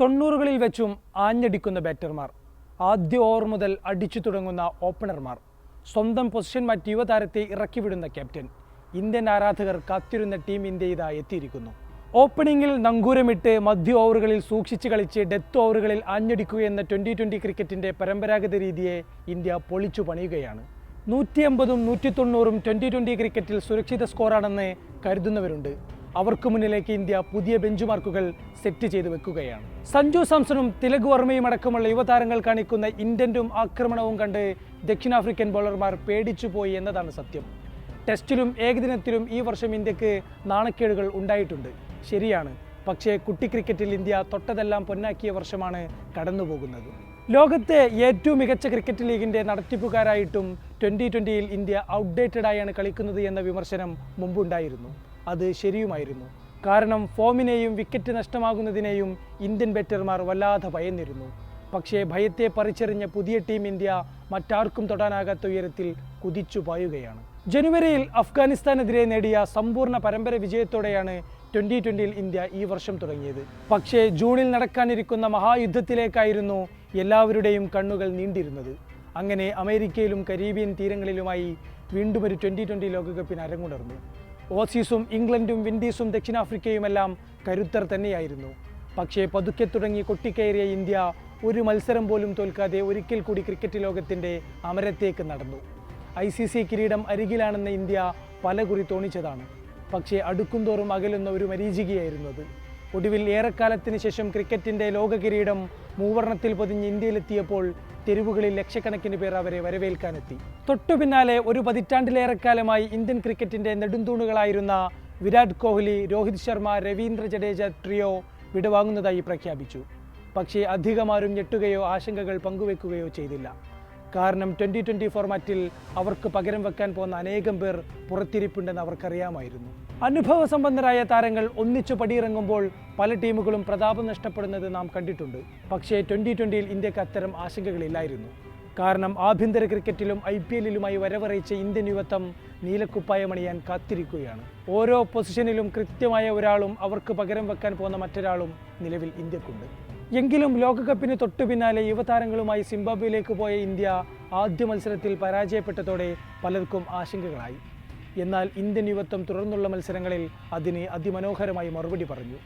തൊണ്ണൂറുകളിൽ വെച്ചും ആഞ്ഞടിക്കുന്ന ബാറ്റർമാർ ആദ്യ ഓവർ മുതൽ അടിച്ചു തുടങ്ങുന്ന ഓപ്പണർമാർ സ്വന്തം പൊസിഷൻ മാറ്റി യുവതാരത്തെ ഇറക്കിവിടുന്ന ക്യാപ്റ്റൻ ഇന്ത്യൻ ആരാധകർ കാത്തിരുന്ന ടീം ഇന്ത്യ ഇതാ എത്തിയിരിക്കുന്നു ഓപ്പണിംഗിൽ നങ്കൂരമിട്ട് മധ്യ ഓവറുകളിൽ സൂക്ഷിച്ച് കളിച്ച് ഡെത്ത് ഓവറുകളിൽ ആഞ്ഞടിക്കുക എന്ന ട്വന്റി ട്വന്റി ക്രിക്കറ്റിന്റെ പരമ്പരാഗത രീതിയെ ഇന്ത്യ പൊളിച്ചു പണിയുകയാണ്. നൂറ്റി അമ്പതും നൂറ്റി തൊണ്ണൂറും ട്വന്റി ട്വന്റി ക്രിക്കറ്റിൽ സുരക്ഷിത സ്കോറാണെന്ന് കരുതുന്നവരുണ്ട്. അവർക്ക് മുന്നിലേക്ക് ഇന്ത്യ പുതിയ ബെഞ്ച് മാർക്കുകൾ സെറ്റ് ചെയ്ത് വെക്കുകയാണ്. സഞ്ജു സാംസണും തിലക് വർമ്മയും അടക്കമുള്ള യുവതാരങ്ങൾ കാണിക്കുന്ന ഇൻഡന്റും ആക്രമണവും കണ്ട് ദക്ഷിണാഫ്രിക്കൻ ബൗളർമാർ പേടിച്ചുപോയി എന്നതാണ് സത്യം. ടെസ്റ്റിലും ഏകദിനത്തിലും ഈ വർഷം ഇന്ത്യയ്ക്ക് നാണക്കേടുകൾ ഉണ്ടായിട്ടുണ്ട്. ശരിയാണ്. പക്ഷേ കുട്ടി ക്രിക്കറ്റിൽ ഇന്ത്യ തൊട്ടതെല്ലാം പൊന്നാക്കിയ വർഷമാണ് കടന്നുപോകുന്നത്. ലോകത്തെ ഏറ്റവും മികച്ച ക്രിക്കറ്റ് ലീഗിന്റെ നടത്തിപ്പുകാരായിട്ടും ട്വന്റി ട്വന്റിയിൽ ഇന്ത്യ ഔട്ട്ഡേറ്റഡ് ആയാണ് കളിക്കുന്നത് എന്ന വിമർശനം മുമ്പുണ്ടായിരുന്നു. അത് ശരിയുമായിരുന്നു. കാരണം ഫോമിനെയും വിക്കറ്റ് നഷ്ടമാകുന്നതിനെയും ഇന്ത്യൻ ബാറ്റർമാർ വല്ലാതെ ഭയന്നിരുന്നു. പക്ഷേ ഭയത്തെ പറിച്ചെറിഞ്ഞ പുതിയ ടീം ഇന്ത്യ മറ്റാർക്കും തൊടാനാകാത്ത ഉയരത്തിൽ കുതിച്ചു പായുകയാണ്. ജനുവരിയിൽ അഫ്ഗാനിസ്ഥാനെതിരെ നേടിയ സമ്പൂർണ പരമ്പര വിജയത്തോടെയാണ് ട്വന്റി ട്വന്റിയിൽ ഇന്ത്യ ഈ വർഷം തുടങ്ങിയത്. പക്ഷേ ജൂണിൽ നടക്കാനിരിക്കുന്ന മഹായുദ്ധത്തിലേക്കായിരുന്നു എല്ലാവരുടെയും കണ്ണുകൾ നീണ്ടിരുന്നത്. അങ്ങനെ അമേരിക്കയിലും കരീബിയൻ തീരങ്ങളിലുമായി വീണ്ടും ഒരു ട്വന്റി ട്വന്റി ലോകകപ്പിന് അരങ്ങുണർന്നു. ഓസീസും ഇംഗ്ലണ്ടും വിൻഡീസും ദക്ഷിണാഫ്രിക്കയുമെല്ലാം കരുത്തർ തന്നെയായിരുന്നു. പക്ഷേ പതുക്കെ തുടങ്ങി കൊട്ടിക്കയറിയ ഇന്ത്യ ഒരു മത്സരം പോലും തോൽക്കാതെ ഒരിക്കൽ കൂടി ക്രിക്കറ്റ് ലോകത്തിന്റെ അമരത്തേക്ക് നടന്നു. ഐ സി സി കിരീടം അരികിലാണെന്ന ഇന്ത്യ പലകുറി തോന്നിച്ചതാണ് പക്ഷേ അടുക്കുംതോറും അകലുന്ന ഒരു മരീചികയായിരുന്നു അത്. ഒടുവിൽ ഏറെക്കാലത്തിന് ശേഷം ക്രിക്കറ്റിന്റെ ലോകകിരീടം മൂവർണത്തിൽ പൊതിഞ്ഞ് ഇന്ത്യയിലെത്തിയപ്പോൾ തെരുവുകളിൽ ലക്ഷക്കണക്കിന് പേർ അവരെ വരവേൽക്കാനെത്തി. തൊട്ടു പിന്നാലെ ഒരു പതിറ്റാണ്ടിലേറെക്കാലമായി ഇന്ത്യൻ ക്രിക്കറ്റിന്റെ നെടുന്തൂണുകളായിരുന്ന വിരാട് കോഹ്ലി രോഹിത് ശർമ്മ രവീന്ദ്ര ജഡേജ ട്രിയോ വിടവാങ്ങുന്നതായി പ്രഖ്യാപിച്ചു. പക്ഷേ അധികമാരും ഞെട്ടുകയോ ആശങ്കകൾ പങ്കുവെക്കുകയോ ചെയ്തില്ല. കാരണം ട്വന്റി ട്വന്റി ഫോർമാറ്റിൽ അവർക്ക് പകരം വെക്കാൻ പോകുന്ന അനേകം പേർ പുറത്തിരിപ്പുണ്ടെന്ന് അവർക്കറിയാമായിരുന്നു. അനുഭവ സമ്പന്നരായ താരങ്ങൾ ഒന്നിച്ചു പടിയിറങ്ങുമ്പോൾ പല ടീമുകളും പ്രതാപം നഷ്ടപ്പെടുന്നത് നാം കണ്ടിട്ടുണ്ട്. പക്ഷേ ട്വന്റി ട്വന്റിയിൽ ഇന്ത്യയ്ക്ക് അത്തരം ആശങ്കകളില്ലായിരുന്നു. കാരണം ആഭ്യന്തര ക്രിക്കറ്റിലും ഐ പി എല്ലിലുമായി വരവറിയിച്ച ഇന്ത്യൻ യുവത്വം നീലക്കുപ്പായമണിയാൻ കാത്തിരിക്കുകയാണ്. ഓരോ പൊസിഷനിലും കൃത്യമായ ഒരാളും അവർക്ക് പകരം വെക്കാൻ പോകുന്ന മറ്റൊരാളും നിലവിൽ ഇന്ത്യക്കുണ്ട്. എങ്കിലും ലോകകപ്പിന് തൊട്ടു പിന്നാലെ യുവതാരങ്ങളുമായി സിംബാബ്വേയിലേക്ക് പോയ ഇന്ത്യ ആദ്യ മത്സരത്തിൽ പരാജയപ്പെട്ടതോടെ പലർക്കും ആശങ്കകളായി. എന്നാൽ ഇന്ത്യൻ യുവത്വം തുടർന്നുള്ള മത്സരങ്ങളിൽ അതിന് അതിമനോഹരമായി മറുപടി പറഞ്ഞു.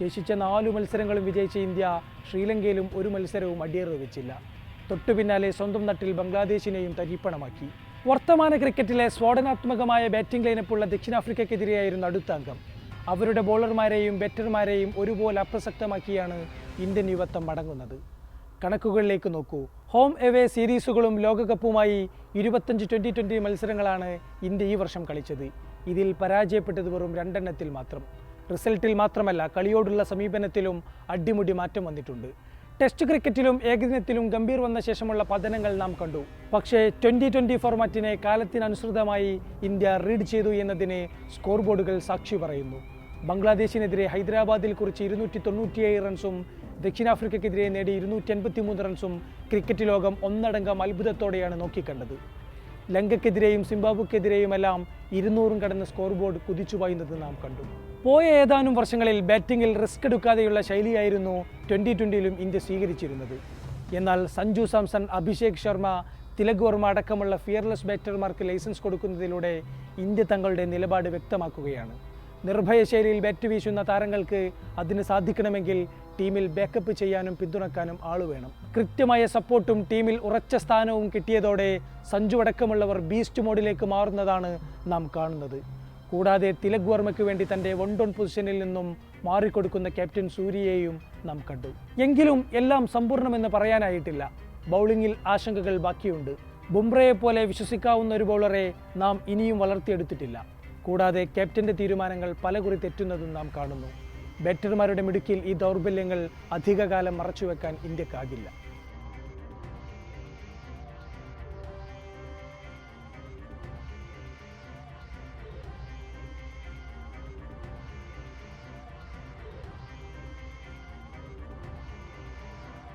ശേഷിച്ച നാലു മത്സരങ്ങളും വിജയിച്ച ഇന്ത്യ ശ്രീലങ്കയിലും ഒരു മത്സരവും അടിയറവ് വെച്ചില്ല. തൊട്ടു പിന്നാലെ സ്വന്തം നട്ടിൽ ബംഗ്ലാദേശിനെയും തരിപ്പണമാക്കി. വർത്തമാന ക്രിക്കറ്റിലെ സ്ഫോടനാത്മകമായ ബാറ്റിംഗ് ലൈനപ്പുള്ള ദക്ഷിണാഫ്രിക്കയ്ക്കെതിരെയായിരുന്നു അടുത്ത അംഗം. അവരുടെ ബോളർമാരെയും ബെറ്റർമാരെയും ഒരുപോലെ അപ്രസക്തമാക്കിയാണ് ഇന്ത്യൻ യുവത്വം മടങ്ങുന്നത്. കണക്കുകളിലേക്ക് നോക്കൂ. ഹോം എവേ സീരീസുകളും ലോകകപ്പുമായി ഇരുപത്തഞ്ച് ട്വന്റി ട്വന്റി മത്സരങ്ങളാണ് ഇന്ത്യ ഈ വർഷം കളിച്ചത്. ഇതിൽ പരാജയപ്പെട്ടത് വെറും രണ്ടെണ്ണത്തിൽ മാത്രം. റിസൾട്ടിൽ മാത്രമല്ല കളിയോടുള്ള സമീപനത്തിലും അടിമുടി മാറ്റം വന്നിട്ടുണ്ട്. ടെസ്റ്റ് ക്രിക്കറ്റിലും ഏകദിനത്തിലും ഗംഭീർ വന്ന ശേഷമുള്ള പതനങ്ങൾ നാം കണ്ടു. പക്ഷേ ട്വന്റി ട്വന്റി ഫോർമാറ്റിനെ കാലത്തിനനുസൃതമായി ഇന്ത്യ റീഡ് ചെയ്തു എന്നതിന് സ്കോർ ബോർഡുകൾ സാക്ഷി പറയുന്നു. ബംഗ്ലാദേശിനെതിരെ ഹൈദരാബാദിൽ കുറിച്ച് ഇരുന്നൂറ്റി തൊണ്ണൂറ്റിയേഴ് റൺസും ദക്ഷിണാഫ്രിക്കയ്ക്കെതിരെ നേടി ഇരുന്നൂറ്റി എൺപത്തി മൂന്ന് റൺസും ക്രിക്കറ്റ് ലോകം ഒന്നടങ്കം അത്ഭുതത്തോടെയാണ് നോക്കിക്കണ്ടത്. ലങ്കയ്ക്കെതിരെയും സിംബാബ്വെക്കെതിരെയുമെല്ലാം ഇരുന്നൂറും കടന്ന സ്കോർ ബോർഡ് കുതിച്ചു പായുന്നത് നാം കണ്ടു. പോയ ഏതാനും വർഷങ്ങളിൽ ബാറ്റിംഗിൽ റിസ്ക് എടുക്കാതെയുള്ള ശൈലിയായിരുന്നു ട്വന്റി ട്വന്റിയിലും ഇന്ത്യ സ്വീകരിച്ചിരുന്നത്. എന്നാൽ സഞ്ജു സാംസൺ അഭിഷേക് ശർമ്മ തിലക് വർമ്മ അടക്കമുള്ള ഫിയർലെസ് ബാറ്റർമാർക്ക് ലൈസൻസ് കൊടുക്കുന്നതിലൂടെ ഇന്ത്യ തങ്ങളുടെ നിലപാട് വ്യക്തമാക്കുകയാണ്. നിർഭയ ശൈലിയിൽ ബാറ്റ് വീശുന്ന താരങ്ങൾക്ക് അതിന് സാധിക്കണമെങ്കിൽ ടീമിൽ ബാക്കപ്പ് ചെയ്യാനും പിന്തുണക്കാനും ആൾ വേണം. കൃത്യമായ സപ്പോർട്ടും ടീമിൽ ഉറച്ച സ്ഥാനവും കിട്ടിയതോടെ സഞ്ജു അടക്കമുള്ളവർ ബീസ്റ്റ് മോഡിലേക്ക് മാറുന്നതാണ് നാം കാണുന്നത്. കൂടാതെ തിലക് വർമ്മയ്ക്ക് വേണ്ടി തന്റെ വൺ ഡൗൺ പൊസിഷനിൽ നിന്നും മാറിക്കൊടുക്കുന്ന ക്യാപ്റ്റൻ സൂര്യയെയും നാം കണ്ടു. എങ്കിലും എല്ലാം സമ്പൂർണമെന്ന് പറയാനായിട്ടില്ല. ബൗളിങ്ങിൽ ആശങ്കകൾ ബാക്കിയുണ്ട്. ബുംറയെ പോലെ വിശ്വസിക്കാവുന്ന ഒരു ബൗളറെ നാം ഇനിയും വളർത്തിയെടുത്തിട്ടില്ല. കൂടാതെ ക്യാപ്റ്റന്റെ തീരുമാനങ്ങൾ പലകുറി തെറ്റുന്നതും നാം കാണുന്നു. ബാറ്റർമാരുടെ മിടുക്കിൽ ഈ ദൗർബല്യങ്ങൾ അധികകാലം മറച്ചുവെക്കാൻ ഇന്ത്യക്കാകില്ല.